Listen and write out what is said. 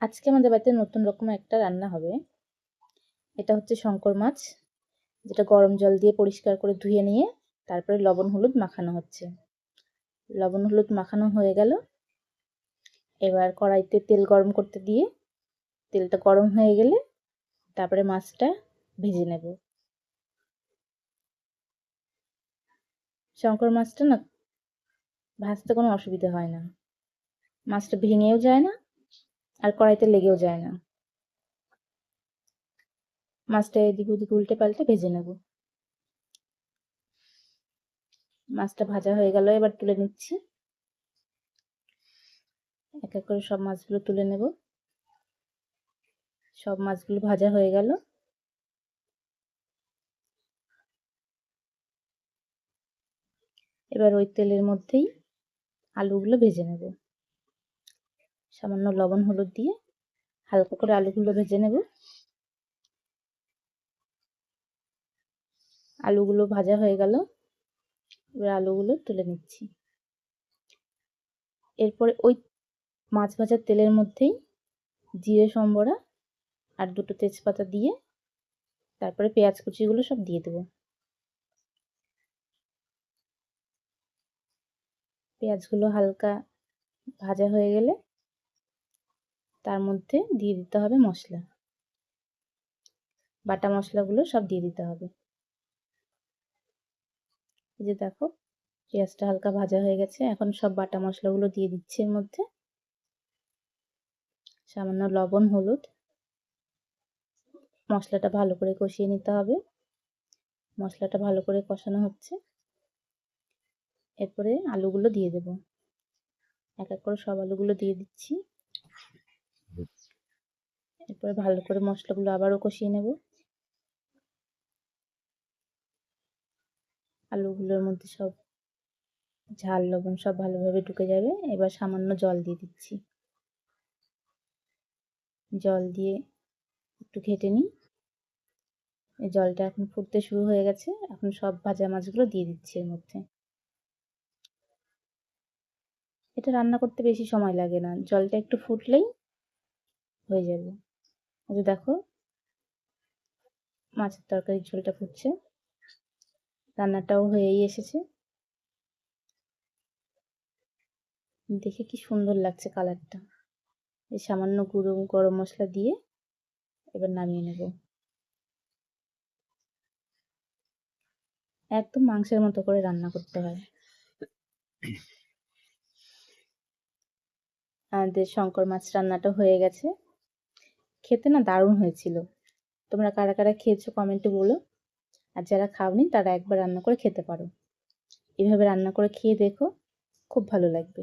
আজকে আমাদের বাড়িতে নতুন রকম একটা রান্না হবে। এটা হচ্ছে শঙ্কর মাছ, যেটা গরম জল দিয়ে পরিষ্কার করে ধুয়ে নিয়ে তারপরে লবণ হলুদ মাখানো হচ্ছে। লবণ হলুদ মাখানো হয়ে গেল। এবার কড়াইতে তেল গরম করতে দিয়ে তেলটা গরম হয়ে গেলে তারপরে মাছটা ভেজে নেব। শঙ্কর মাছটা না, ভাজতে কোনো অসুবিধা হয় না। মাছটা ভেঙেও যায় না আর কড়াইতে লেগেও যায় না। মাছটা এদিক ওদিক উল্টে পাল্টে ভেজে নেব। মাছটা ভাজা হয়ে গেল, এবার তুলে নিচ্ছি। এক এক করে সব মাছগুলো তুলে নেব। সব মাছগুলো ভাজা হয়ে গেল। এবার ওই তেলের মধ্যেই আলুগুলো ভেজে নেব। সামান্য লবণ, হলুদ দিয়ে হালকা করে আলুগুলো ভেজে নেব। আলুগুলো ভাজা হয়ে গেল। এবার আলুগুলো তুলে নিচ্ছি। এরপরে ওই মাছ ভাজার তেলের মধ্যেই জিরে, সম্বরা আর দুটো তেজপাতা দিয়ে তারপরে পেঁয়াজ কুচিগুলো সব দিয়ে দেবো। পেঁয়াজগুলো হালকা ভাজা হয়ে গেলে তার মধ্যে দিয়ে দিতে হবে মশলা। বাটা মশলাগুলো সব দিয়ে দিতে হবে। এই যে দেখো, পেঁয়াজটা হালকা ভাজা হয়ে গেছে। এখন সব বাটা মশলাগুলো দিয়ে দিচ্ছি এর মধ্যে। সামান্য লবণ, হলুদ। মশলাটা ভালো করে কষিয়ে নিতে হবে। মশলাটা ভালো করে কষানো হচ্ছে। এরপরে আলুগুলো দিয়ে দেব। এক এক করে সব আলুগুলো দিয়ে দিচ্ছি। এরপরে ভালো করে মশলাগুলো আবারও কষিয়ে নেব। আলুগুলোর মধ্যে সব ঝাল, লবণ সব ভালোভাবে ঢুকে যাবে। এবার সামান্য জল দিয়ে দিচ্ছি। জল দিয়ে একটু ঘেটে নিই। জলটা এখন ফুটতে শুরু হয়ে গেছে। এখন সব ভাজা মাছগুলো দিয়ে দিচ্ছি এর মধ্যে। এটা রান্না করতে বেশি সময় লাগে না। জলটা একটু ফুটলেই হয়ে যাবে। যে দেখো, মাছের তরকারির ঝোলটা ফুটছে, রান্নাটাও হয়েই এসেছে। দেখে কি সুন্দর লাগছে কালারটা। এই সামান্য গুঁড়ো গরম মশলা দিয়ে এবার নামিয়ে নেব। একদম মাংসের মতো করে রান্না করতে হয়। আমাদের শঙ্কর মাছ রান্নাটা হয়ে গেছে। খেতে না দারুণ হয়েছিল। তোমরা কারা কারা খেয়েছো কমেন্টে বলো। আর যারা খাওনি তারা একবার রান্না করে খেতে পারো। এভাবে রান্না করে খেয়ে দেখো, খুব ভালো লাগবে।